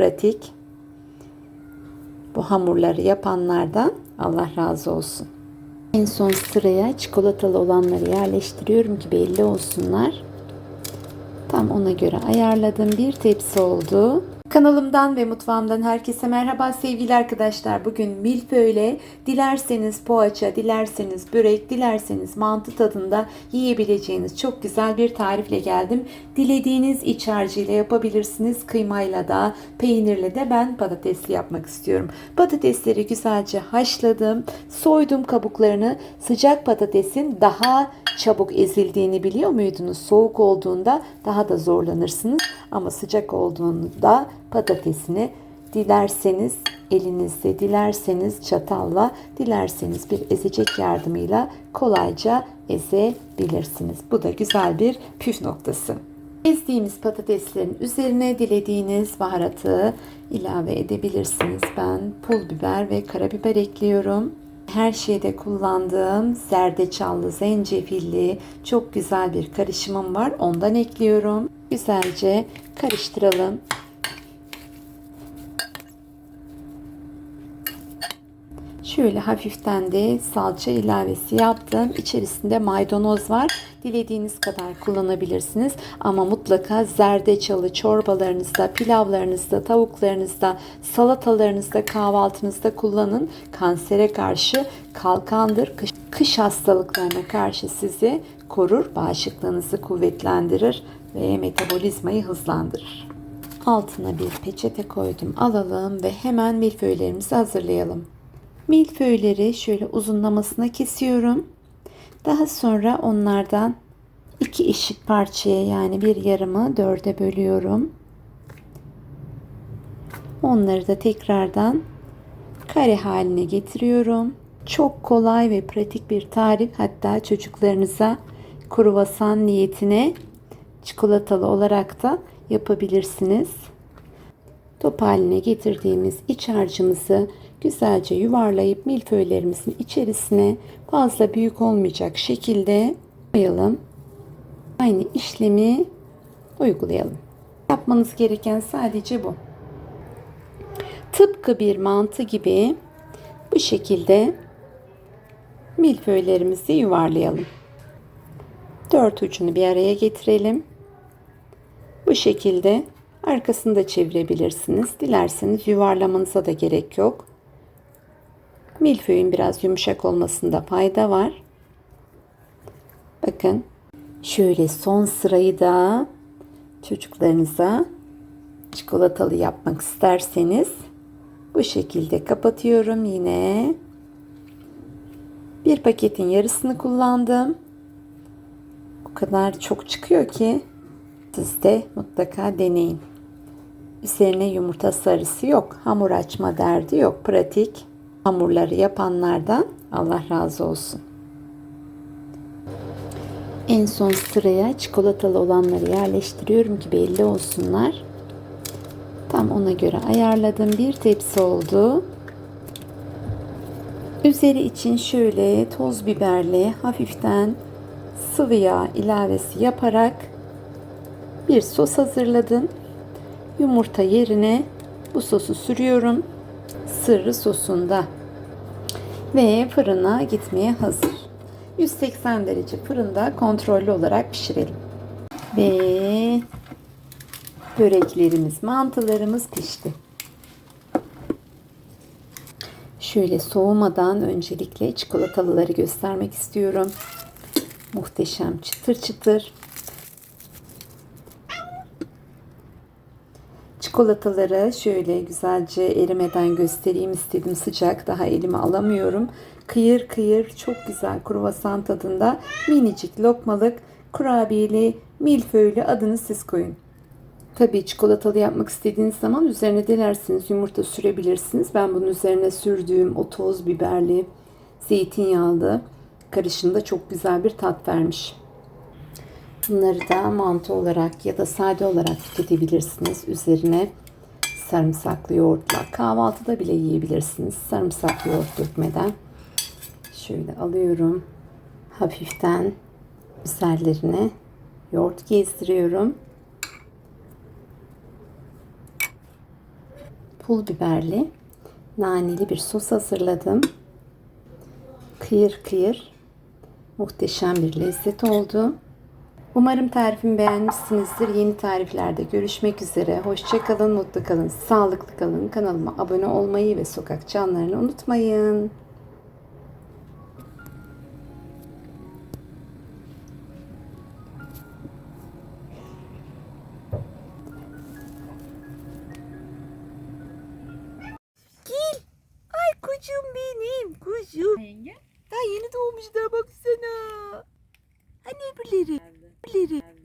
pratik. Bu hamurları yapanlardan Allah razı olsun. En son sıraya çikolatalı olanları yerleştiriyorum ki belli olsunlar. Tam ona göre ayarladığım bir tepsi oldu. Kanalımdan ve mutfağımdan herkese merhaba sevgili arkadaşlar. Bugün milföyle dilerseniz poğaça, dilerseniz börek, dilerseniz mantı tadında yiyebileceğiniz çok güzel bir tarifle geldim. Dilediğiniz iç harcıyla yapabilirsiniz. Kıymayla da, peynirle de ben patatesli yapmak istiyorum. Patatesleri güzelce haşladım. Soydum kabuklarını. Sıcak patatesin daha çabuk ezildiğini biliyor muydunuz? Soğuk olduğunda daha da zorlanırsınız. Ama sıcak olduğunda patatesini dilerseniz elinizde, dilerseniz çatalla, dilerseniz bir ezecek yardımıyla kolayca ezebilirsiniz. Bu da güzel bir püf noktası. Ezdiğimiz patateslerin üzerine dilediğiniz baharatı ilave edebilirsiniz. Ben pul biber ve karabiber ekliyorum. Her şeyde kullandığım zerdeçallı, zencefilli çok güzel bir karışımım var. Ondan ekliyorum. Güzelce karıştıralım. Şöyle hafiften de salça ilavesi yaptım. İçerisinde maydanoz var. Dilediğiniz kadar kullanabilirsiniz. Ama mutlaka zerdeçalı çorbalarınızda, pilavlarınızda, tavuklarınızda, salatalarınızda, kahvaltınızda kullanın. Kansere karşı kalkandır. Kış, kış hastalıklarına karşı sizi korur. Bağışıklığınızı kuvvetlendirir ve metabolizmayı hızlandırır. Altına bir peçete koydum. Alalım ve hemen milföylerimizi hazırlayalım. Milföyleri şöyle uzunlamasına kesiyorum. Daha sonra onlardan iki eşit parçaya yani bir yarımı dörde bölüyorum. Onları da tekrardan kare haline getiriyorum. Çok kolay ve pratik bir tarif. Hatta çocuklarınıza kruvasan niyetine çikolatalı olarak da yapabilirsiniz. Top haline getirdiğimiz iç harcımızı güzelce yuvarlayıp milföylerimizin içerisine fazla büyük olmayacak şekilde koyalım. Aynı işlemi uygulayalım. Yapmanız gereken sadece bu. Tıpkı bir mantı gibi bu şekilde milföylerimizi yuvarlayalım. Dört ucunu bir araya getirelim. Bu şekilde arkasını da çevirebilirsiniz. Dilerseniz yuvarlamanıza da gerek yok. Milföyün biraz yumuşak olmasında fayda var. Bakın şöyle son sırayı da çocuklarınıza çikolatalı yapmak isterseniz bu şekilde kapatıyorum yine. Bir paketin yarısını kullandım. O kadar çok çıkıyor ki siz de mutlaka deneyin. Üzerine yumurta sarısı yok. Hamur açma derdi yok. Pratik hamurları yapanlardan Allah razı olsun. En son sıraya çikolatalı olanları yerleştiriyorum ki belli olsunlar. Tam ona göre ayarladığım bir tepsi oldu. Üzeri için şöyle toz biberli hafiften sıvı yağ ilavesi yaparak bir sos hazırladım. Yumurta yerine bu sosu sürüyorum. Sırrı sosunda. Ve fırına gitmeye hazır. 180 derece fırında kontrollü olarak pişirelim. Ve böreklerimiz, mantılarımız pişti. Şöyle soğumadan öncelikle çikolatalıları göstermek istiyorum. Muhteşem çıtır çıtır. Çikolataları şöyle güzelce erimeden göstereyim istedim. Sıcak daha elime alamıyorum. Kıyır kıyır çok güzel kruvasan tadında minicik lokmalık kurabiyeli milföylü adını siz koyun. Tabii çikolatalı yapmak istediğiniz zaman üzerine dilerseniz yumurta sürebilirsiniz. Ben bunun üzerine sürdüğüm o toz biberli, zeytinyağlı karışımda çok güzel bir tat vermiş. Bunları da mantı olarak ya da sade olarak tüketebilirsiniz. Üzerine sarımsaklı yoğurtla kahvaltıda bile yiyebilirsiniz. Sarımsaklı yoğurt dökmeden. Şöyle alıyorum. Hafiften üzerlerine yoğurt gezdiriyorum. pul biberli, naneli bir sos hazırladım. Kıyır kıyır muhteşem bir lezzet oldu. Umarım tarifimi beğenmişsinizdir. Yeni tariflerde görüşmek üzere. Hoşçakalın, mutlu kalın, sağlıklı kalın. Kanalıma abone olmayı ve sokak canlarını unutmayın. Gel. Ay kucum benim kucum. Yenge? Daha yeni doğmuş daha baksana. Hani öbürleri? Öbürleri.